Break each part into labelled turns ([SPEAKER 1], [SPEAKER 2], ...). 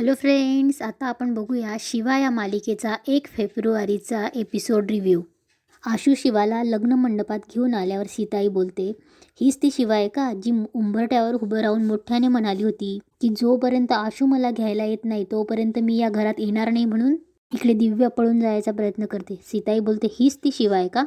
[SPEAKER 1] Hello friends आता आपण बघूया शिवा या मालिकेचा एक फेब्रुवारीचा एपिसोड रिव्ह्यू आशू शिवाला लग्न मंडपात घेऊन आल्यावर सीताई बोलते हीच ती शिवा आहे का जी उंबरट्यावर उभं राहून मोठ्याने म्हणाली होती की जोपर्यंत आशू मला घ्यायला येत नाही तोपर्यंत मी या घरात येणार नाही म्हणून इकडे दिव्या पळून जायचा प्रयत्न करते. सीताई बोलते हीच ती शिवा आहे का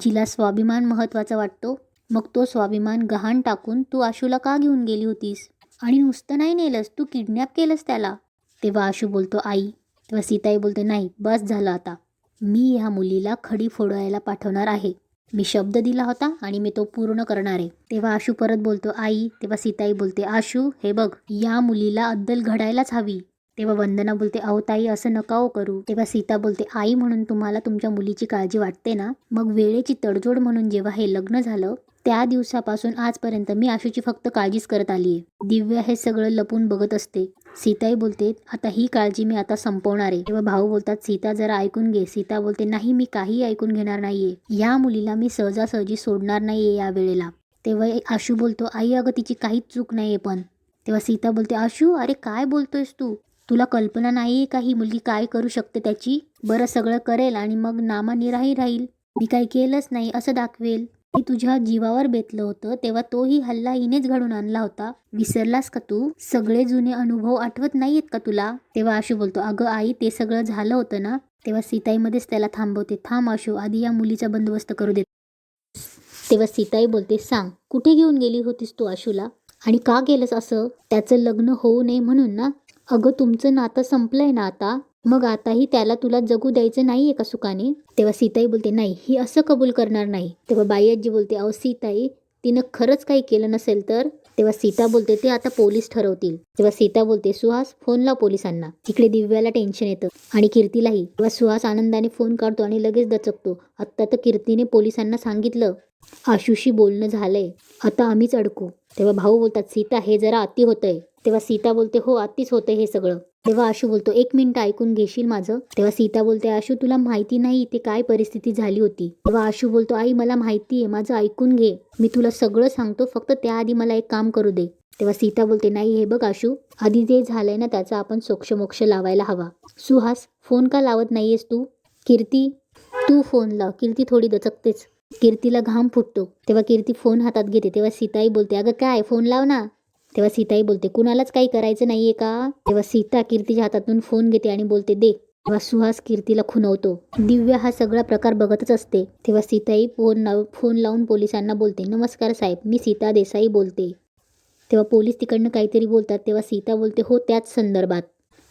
[SPEAKER 1] जिला स्वाभिमान महत्त्वाचा वाटतो? मग तो स्वाभिमान गहाण टाकून तू आशूला का घेऊन गेली होतीस? आणि नुसतं नाही नेलंस तू किडनॅप केलंस त्याला. तेव्हा आशू बोलतो आई. तेव्हा सीताई बोलते नाही बस झालं आता. मी ह्या मुलीला खडी फोडायला पाठवणार आहे. मी शब्द दिला होता आणि मी तो पूर्ण करणार आहे. तेव्हा आशू परत बोलतो आई. तेव्हा सीताई बोलते आशू हे बघ या मुलीला अद्दल घडायलाच हवी. तेव्हा वंदना बोलते अहो ताई असं नका हो करू. तेव्हा सीता बोलते आई म्हणून तुम्हाला तुमच्या मुलीची काळजी वाटते ना? मग वेळेची तडजोड म्हणून जेव्हा हे लग्न झालं त्या दिवसापासून आजपर्यंत मी आशूची फक्त काळजीच करत आली आहे दिव्या हे सगळं लपून बघत असते. सीताई बोलते आता ही काळजी मी आता संपवणार. आहे तेव्हा भाऊ बोलतात सीता जरा ऐकून घे. सीता बोलते नाही मी काही ऐकून घेणार नाहीये. या मुलीला मी सहजासहजी सोडणार नाहीये या वेळेला. तेव्हा आशू बोलतो आई अगं तिची काहीच चूक नाहीये पण. तेव्हा सीता बोलते आशू अरे काय बोलतोयस तू? तुला कल्पना नाही का ही मुलगी काय करू शकते त्याची? बरं सगळं करेल आणि मग नामानिराही राहील. मी काही केलंच नाही असं दाखवेल. मी तुझ्या जीवावर बेतलं होतं तेव्हा तोही हल्ला हिनेच घडून आणला होता. विसरलास का तू? सगळे जुने अनुभव आठवत नाहीयेत का तुला? तेव्हा आशू बोलतो अगं आई ते सगळं झालं होतं ना? तेव्हा सीताईमध्येच त्याला थांबवते थांब आशू आधी या मुलीचा बंदोबस्त करू देत तेव्हा सीताई बोलते सांग कुठे घेऊन गेली होतीस तू आशूला आणि का केलंस असं? त्याचं लग्न होऊ नये म्हणून ना? अगं तुमचं नातं संपलंय ना आता? मग आताही त्याला तुला जगू द्यायचं नाही आहे का सुखाने तेव्हा सीताई बोलते नाही ही असं कबूल करणार नाही. तेव्हा बाईआजी बोलते अहो सीताई तिनं खरंच काही केलं नसेल तर? तेव्हा सीता बोलते ते आता पोलीस ठरवतील. तेव्हा सीता बोलते सुहास फोन लाव पोलिसांना. इकडे दिव्याला टेन्शन येतं आणि कीर्तीलाही. तेव्हा सुहास आनंदाने फोन काढतो आणि लगेच दचकतो. आत्ता तर कीर्तीने पोलिसांना सांगितलं. आशुशी बोलणं झालंय. आता आम्हीच अडकू तेव्हा भाऊ बोलतात सीता हे जरा अति होतंय. तेव्हा सीता बोलते हो अतिच होतंय हे सगळं. तेव्हा आशू बोलतो एक मिनिट ऐकून घेशील माझं? तेव्हा सीता बोलते आशू तुला माहिती नाही ते काय परिस्थिती झाली होती. तेव्हा आशू बोलतो आई मला माहिती आहे माझं ऐकून घे. मी तुला सगळं सांगतो फक्त त्याआधी मला एक काम करू दे. तेव्हा सीता बोलते नाही हे बघ आशू. आधी जे झालंय ना त्याचा आपण सोक्षमोक्ष लावायला हवा. सुहास फोन का लावत नाहीयेस तू? कीर्ती तू फोन लाव. कीर्ती थोडी दचकतेच. कीर्तीला घाम फुटतो. तेव्हा कीर्ती फोन हातात घेते. तेव्हा सीताई बोलते अगं काय फोन लाव ना. तेव्हा सीताई बोलते कुणालाच काही करायचं नाहीये का? तेव्हा सीता कीर्तीच्या हातातून फोन घेते आणि बोलते दे. तेव्हा सुहास कीर्तीला खुनवतो दिव्या हा सगळा प्रकार बघतच असते. तेव्हा सीताई फोन लाव फोन लावून पोलिसांना बोलते नमस्कार साहेब मी सीता देसाई बोलते. तेव्हा पोलीस तिकडनं काहीतरी बोलतात. तेव्हा सीता बोलते हो त्याच संदर्भात.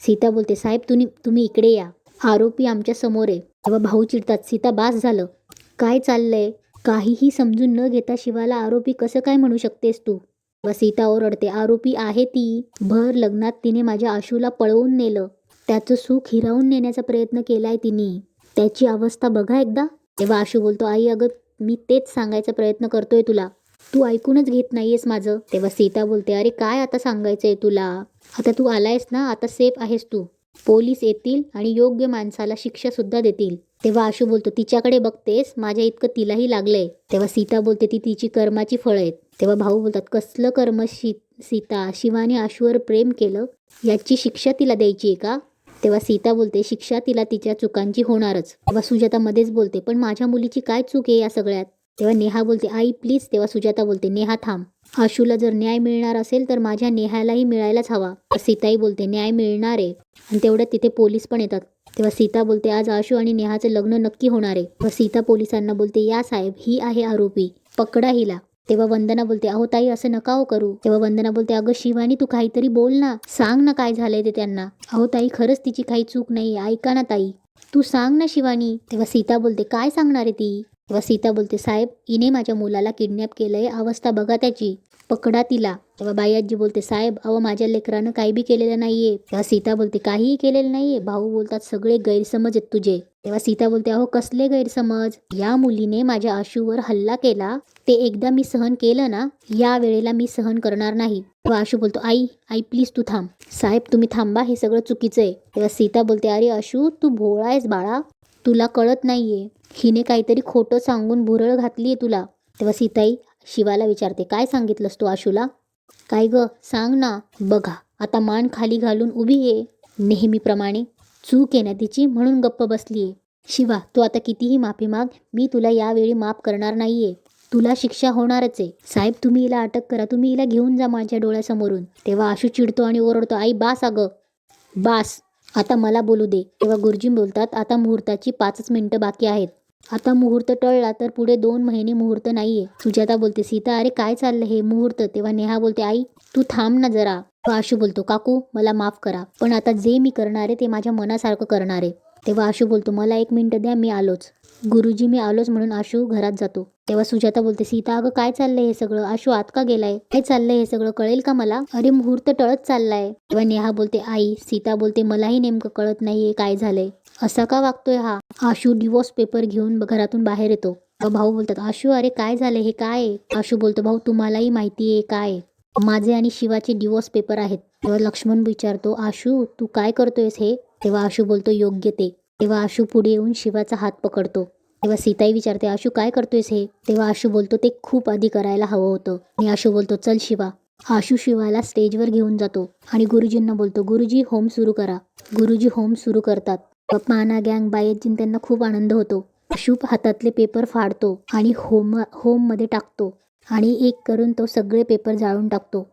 [SPEAKER 1] सीता बोलते साहेब तुम्ही तुम्ही इकडे या. आरोपी आमच्यासमोर आहे. तेव्हा भाऊ चिडतात सीता बास झालं. काय चाललंय? काहीही समजून न घेता शिवाला आरोपी कसं काय म्हणू शकतेस तू? तेव्हा सीता ओरडते आरोपी आहे ती. भर लग्नात तिने माझ्या आशूला पळवून नेलं. त्याचं सुख हिरावून नेण्याचा प्रयत्न केलाय तिने. त्याची अवस्था बघा एकदा. तेव्हा आशू बोलतो आई अगं मी तेच सांगायचा प्रयत्न करतोय तुला. तू ऐकूनच घेत नाहीयेस माझं. तेव्हा सीता बोलते अरे काय आता सांगायचंय तुला? आता तू आलायस ना? आता सेफ आहेस तू. पोलीस येतील आणि योग्य माणसाला शिक्षा सुद्धा देतील. तेव्हा आशू बोलतो तिच्याकडे बघतेस माझ्या इतकं तिलाही लागलंय. तेव्हा सीता बोलते ती तिची कर्माची फळं आहेत. तेव्हा भाऊ बोलतात कसलं कर्म शी सीता? शिवाने आशूवर प्रेम केलं? याची शिक्षा तिला द्यायची आहे का? तेव्हा सीता बोलते शिक्षा तिला तिच्या चुकांची होणारच. तेव्हा सुजाता मध्येच बोलते पण माझ्या मुलीची काय चूक आहे या सगळ्यात? तेव्हा नेहा बोलते आई प्लीज तेव्हा सुजाता बोलते नेहा थांब. आशूला जर न्याय मिळणार असेल तर माझ्या नेहालाही मिळायलाच हवा. सीताही बोलते न्याय मिळणार आहे. आणि तेवढ्यात तिथे पोलीस पण येतात. तेव्हा सीता बोलते आज आशू आणि नेहाचं लग्न नक्की होणार आहे. व सीता पोलिसांना बोलते या साहेब ही आहे आरोपी. पकडा हिला. तेव्हा वंदना बोलते अहो ताई असं नका हो करू. तेव्हा वंदना बोलते अगं शिवानी तू काहीतरी बोल ना. सांग ना काय झालंय ते त्यांना. अहो ताई खरंच तिची काही चूक नाही. ऐका ना ताई. तू सांग ना शिवानी. तेव्हा सीता बोलते काय सांगणार आहे ती? तेव्हा सीता बोलते साहेब इने माझ्या मुलाला किडनॅप केलंय अवस्था बघा त्याची. पकडा तिला. तेव्हा बाई आजी बोलते साहेब अहो माझ्या लेकरानं काही बी केलेलं नाहीये. तेव्हा सीता बोलते काहीही केलेलं नाहीये. भाऊ बोलतात सगळे गैरसमज आहेत तुझे. तेव्हा सीता बोलते अहो कसले गैरसमज? या मुलीने माझ्या आशूवर हल्ला केला. ते एकदा मी सहन केलं ना या वेळेला मी सहन करणार नाही. तेव्हा आशू बोलतो आई आई प्लीज तू थांब. साहेब तुम्ही थांबा हे सगळं चुकीचं आहे. तेव्हा सीता बोलते अरे आशू तू भोळा आहेस बाळा. तुला कळत नाहीये. हिने काहीतरी खोटं सांगून भुरळ घातली आहे तुला. तेव्हा सीताई शिवाला विचारते काय सांगितलंस तू आशूला? काय ग सांग ना. बघा आता मान खाली घालून उभी आहे. नेहमीप्रमाणे चूक आहे ना तिची म्हणून गप्प बसली आहे शिवा तू आता कितीही माफी माग मी तुला यावेळी माफ करणार नाहीये. तुला शिक्षा होणारच आहे. साहेब तुम्ही हिला अटक करा. तुम्ही हिला घेऊन जा माझ्या डोळ्यासमोरून. तेव्हा आशू चिडतो आणि ओरडतो आई बास अगं. बास आता मला बोलू दे. तेव्हा गुरुजी बोलतात आता मुहूर्ताची पाचच मिनिटं बाकी आहेत. आता मुहूर्त टळला तर पुढे दोन महिने मुहूर्त नाहीये. सुजाता बोलते सीता अरे काय चाललं हे मुहूर्त? तेव्हा नेहा बोलते आई तू थांब ना जरा. तो आशू बोलतो काकू मला माफ करा पण आता जे मी करणार आहे ते माझ्या मनासारखं करणार आहे. तेव्हा आशू बोलतो मला एक मिनिट द्या मी आलोच. गुरुजी मी आलोच म्हणून आशू घरात जातो. तेव्हा सुजाता बोलते सीता अगं काय चाललंय हे सगळं? आशू आत का गेलाय? काय चाललंय हे सगळं? कळेल का मला? अरे मुहूर्त टळत चाललाय. तेव्हा नेहा बोलते आई सीता बोलते मलाही नेमकं कळत नाहीये काय झालंय. असा का वागतोय हा? आशू डिवोर्स पेपर घेऊन घरातून बाहेर येतो. भाऊ बोलतात आशू अरे काय झाले? हे काय आहे? आशू बोलतो भाऊ तुम्हालाही माहिती आहे काय माझे आणि शिवाचे डिवोर्स पेपर आहेत. तेव्हा लक्ष्मण विचारतो आशू तू काय करतोयस हे? तेव्हा आशू बोलतो योग्य ते. तेव्हा आशू पुढे येऊन शिवाचा हात पकडतो. तेव्हा सीताई विचारते आशू काय करतोयस हे? तेव्हा आशू बोलतो ते खूप आधी करायला हवं होतं. आणि आशू बोलतो चल शिवा. आशू शिवाला स्टेजवर घेऊन जातो. आणि गुरुजींना बोलतो गुरुजी होम सुरू करा. गुरुजी होम सुरू करतात. माना गँग बायजीन त्यांना खूप आनंद होतो. आशू हातातले पेपर फाडतो आणि होम होममध्ये टाकतो आणि एक करून तो सगळे पेपर जाळून टाकतो.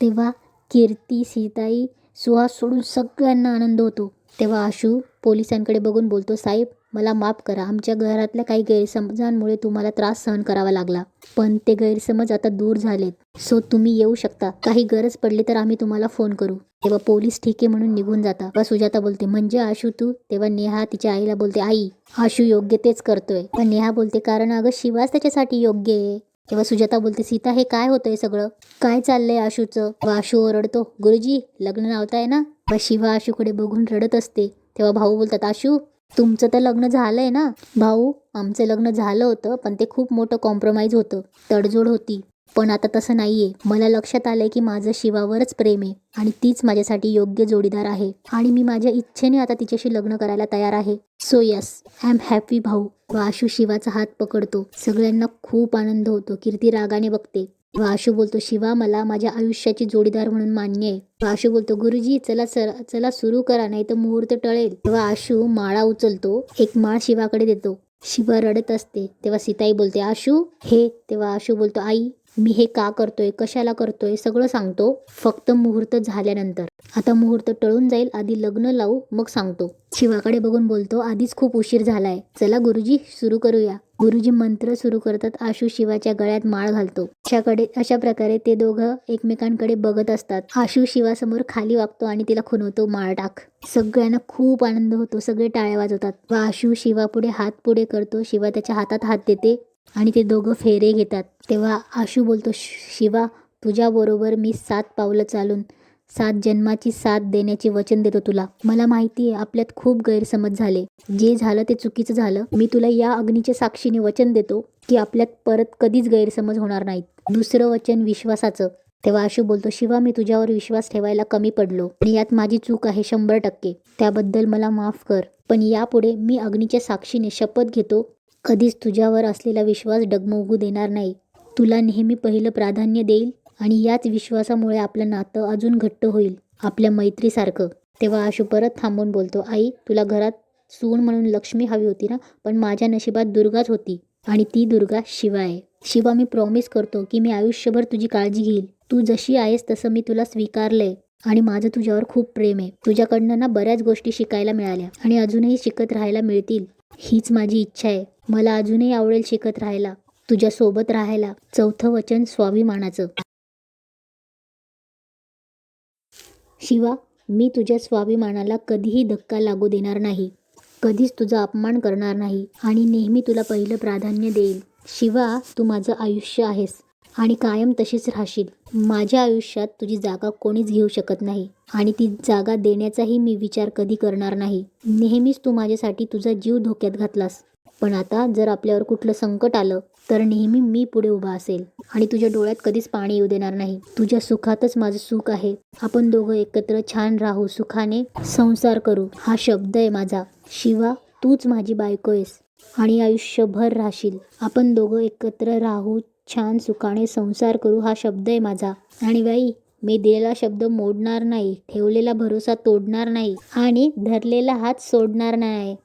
[SPEAKER 1] तेव्हा कीर्ती सीताई सुहास सोडून सगळ्यांना आनंद होतो. तेव्हा आशू पोलिसांकडे बघून बोलतो साहेब मला माफ करा. आमच्या घरातल्या काही गैरसमजांमुळे तुम्हाला त्रास सहन करावा लागला. पण ते गैरसमज आता दूर झालेत. सो तुम्ही येऊ शकता. काही गरज पडली तर आम्ही तुम्हाला फोन करू. तेव्हा पोलीस ठीक आहे म्हणून निघून जाता व सुजाता बोलते म्हणजे आशू तू? तेव्हा नेहा तिच्या आईला बोलते आई आशू योग्य तेच करतोय. पण नेहा बोलते कारण अगं शिवाच त्याच्यासाठी योग्य आहे. तेव्हा सुजाता बोलते सीता हे काय होतंय सगळं? काय चाललंय आशूचं? व आशू ओरडतो गुरुजी लग्न लावताय ना? व शिवा आशूकडे बघून रडत असते. तेव्हा भाऊ बोलतात आशू तुमचं तर लग्न झालंय ना? भाऊ आमचं लग्न झालं होतं पण ते खूप मोठं कॉम्प्रोमाइज होतं तडजोड होती. पण आता तसं नाही आहे मला लक्षात आलंय की माझं शिवावरच प्रेम आहे आणि तीच माझ्यासाठी योग्य जोडीदार आहे. आणि मी माझ्या इच्छेने आता तिच्याशी लग्न करायला तयार आहे. So yes I am happy भाऊ. व आशू शिवाचा हात पकडतो. सगळ्यांना खूप आनंद होतो. कीर्ती रागाने बघते. व आशू बोलतो शिवा मला माझ्या आयुष्याची जोडीदार म्हणून मान्य आहे. व आशू बोलतो गुरुजी चला सर चला सुरू करा नाही तर मुहूर्त टळेल. तेव्हा आशू माळा उचलतो. एक माळ शिवाकडे देतो. शिवा रडत असते. तेव्हा सीताई बोलते आशू हे तेव्हा आशू बोलतो आई मी हे का करतोय कशाला करतोय सगळं सांगतो फक्त मुहूर्त झाल्यानंतर. आता मुहूर्त टळून जाईल आधी लग्न लावू मग सांगतो. शिवाकडे बघून बोलतो आधीच खूप उशीर झालाय. चला गुरुजी सुरू करूया. गुरुजी मंत्र सुरू करतात आशू शिवाच्या गळ्यात माळ घालतो. अशाकडे अशा प्रकारे ते दोघं एकमेकांकडे बघत असतात. आशू शिवासमोर खाली वागतो आणि तिला खुनवतो माळ टाक. सगळ्यांना खूप आनंद होतो सगळे टाळ्या वाजवतात. व आशू शिवा पुढे हात पुढे करतो शिवा त्याच्या हातात हात देते आणि ते दोघं फेरे घेतात. तेव्हा आशू बोलतो "श- शिवा तुझ्याबरोबर मी सात पावलं चालून सात जन्माची साथ देण्याचे वचन देतो तुला. मला माहिती आहे आपल्यात खूप गैरसमज झाले. जे झालं ते चुकीचं झालं. मी तुला या अग्नीच्या साक्षीने वचन देतो की आपल्यात परत कधीच गैरसमज होणार नाहीत. दुसरं वचन विश्वासाचं. तेव्हा आशू बोलतो शिवा मी तुझ्यावर विश्वास ठेवायला कमी पडलो आणि यात माझी चूक आहे शंभर टक्के. त्याबद्दल मला माफ कर. पण यापुढे मी अग्नीच्या साक्षीने शपथ घेतो. कधीच तुझ्यावर असलेला विश्वास डगमगू देणार नाही. तुला नेहमी पहिलं प्राधान्य देईल आणि याच विश्वासामुळे आपलं नातं अजून घट्ट होईल आपल्या मैत्रीसारखं. तेव्हा आशू परत थांबून बोलतो आई तुला घरात सून म्हणून लक्ष्मी हवी होती ना पण माझ्या नशिबात दुर्गाच होती आणि ती दुर्गा शिवा आहे. शिवा मी प्रॉमिस करतो की मी आयुष्यभर तुझी काळजी घेईल. तू जशी आहेस तसं मी तुला स्वीकारलंय आणि माझं तुझ्यावर खूप प्रेम आहे. तुझ्याकडनं ना बऱ्याच गोष्टी शिकायला मिळाल्या आणि अजूनही शिकत राहायला मिळतील. हीच माझी इच्छा आहे. मला अजूनही आवडेल शिकत राहायला. तुझ्या सोबत राहायला चौथं वचन स्वाभिमानाचं. शिवा मी तुझ्या स्वाभिमानाला कधीही धक्का लागू देणार नाही. कधीच तुझा अपमान करणार नाही आणि नेहमी तुला पहिलं प्राधान्य देईल. शिवा तू माझं आयुष्य आहेस आणि कायम तशीच राहशील. माझ्या आयुष्यात तुझी जागा कोणीच घेऊ शकत नाही आणि ती जागा देण्याचाही मी विचार कधी करणार नाही. नेहमीच तू माझ्यासाठी तुझा जीव धोक्यात घातलास. पण आता जर आपल्यावर कुठलं संकट आलं तर नेहमी मी पुढे उभा असेल. आणि तुझ्या डोळ्यात कधीच पाणी येऊ देणार नाही. तुझ्या सुखातच माझं सुख आहे. आपण दोघं एकत्र छान राहू सुखाने संसार करू. हा शब्द आहे माझा. शिवा तूच माझी बायको आहेस आणि आयुष्यभर राहशील. आपण दोघं एकत्र राहू छान सुखाने संसार करू हा शब्द आहे माझा. आणि बाई मी दिलेला शब्द मोडणार नाही. ठेवलेला भरोसा तोडणार नाही. आणि धरलेला हात सोडणार नाही.